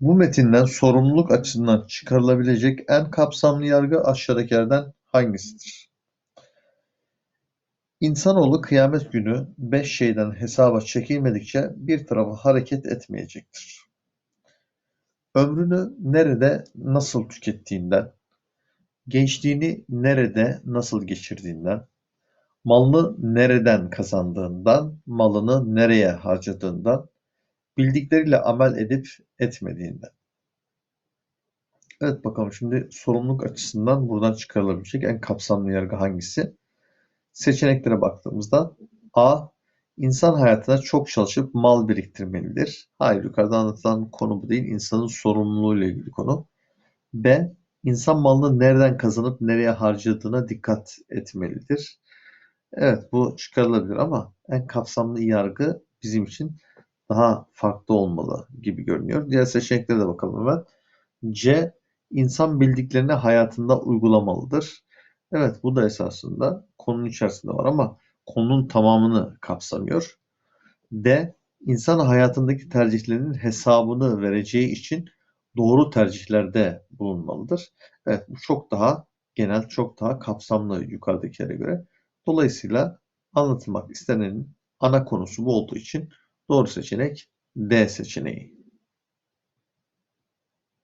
Bu metinden sorumluluk açısından çıkarılabilecek en kapsamlı yargı aşağıdakilerden hangisidir? İnsanoğlu kıyamet günü beş şeyden hesaba çekilmedikçe bir tarafa hareket etmeyecektir. Ömrünü nerede nasıl tükettiğinden, gençliğini nerede nasıl geçirdiğinden, malını nereden kazandığından, malını nereye harcadığından, bildikleriyle amel edip etmediğinden. Evet bakalım şimdi sorumluluk açısından buradan çıkarılabilecek en kapsamlı yargı hangisi? Seçeneklere baktığımızda A. İnsan hayatına çok çalışıp mal biriktirmelidir. Hayır yukarıda anlatılan konu bu değil. İnsanın sorumluluğuyla ilgili konu. B. İnsan malını nereden kazanıp nereye harcadığına dikkat etmelidir. Evet bu çıkarılabilir ama en kapsamlı yargı bizim için daha farklı olmalı gibi görünüyor. Diğer seçeneklere de bakalım hemen. C. İnsan bildiklerini hayatında uygulamalıdır. Evet bu da esasında konunun içerisinde var ama konunun tamamını kapsamıyor. D. İnsan hayatındaki tercihlerinin hesabını vereceği için doğru tercihlerde bulunmalıdır. Evet bu çok daha genel, çok daha kapsamlı yukarıdakilere göre. Dolayısıyla anlatılmak istenenin ana konusu bu olduğu için doğru seçenek D seçeneği.